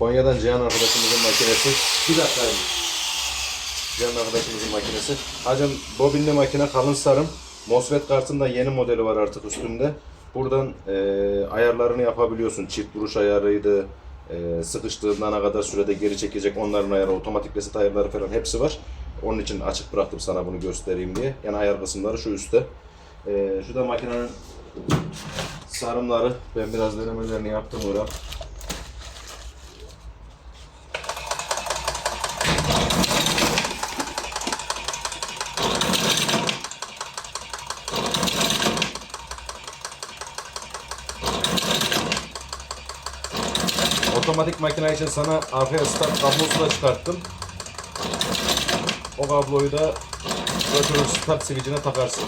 Konya'dan Cihan arkadaşımızın makinesi. Bir dakika. Cihan arkadaşımızın makinesi. Hacım bobinli makine kalın sarım. MOSFET kartında yeni modeli var artık üstünde. Buradan e, ayarlarını yapabiliyorsun. Çift vuruş ayarıydı. E, sıkıştığında ne kadar sürede geri çekecek onların ayarı, otomatik reset ayarları falan hepsi var. Onun için açık bıraktım sana bunu göstereyim diye. Yani ayar kısımları şu üstte. E, şu da makinenin sarımları. Ben biraz denemelerini yaptım Uğur. Otomatik makine için sana arkaya start kablosu da çıkarttım. O kabloyu da götürür start switch'ine takarsın.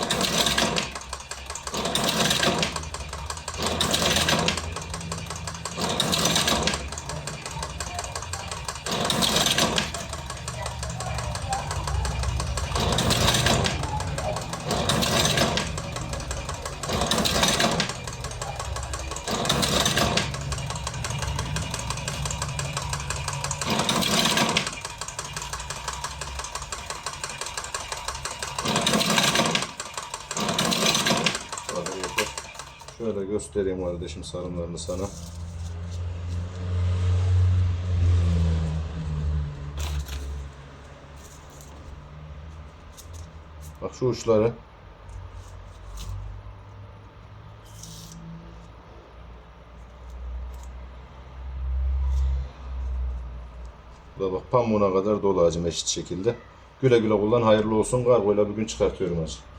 Şöyle yeter. Şöyle göstereyim kardeşim sarımlarını sana. Bak şu uçları. Bu da bak pamuğuna kadar dolu hacım eşit şekilde. Güle güle kullan hayırlı olsun. Kargoyla bugün çıkartıyorum hacı.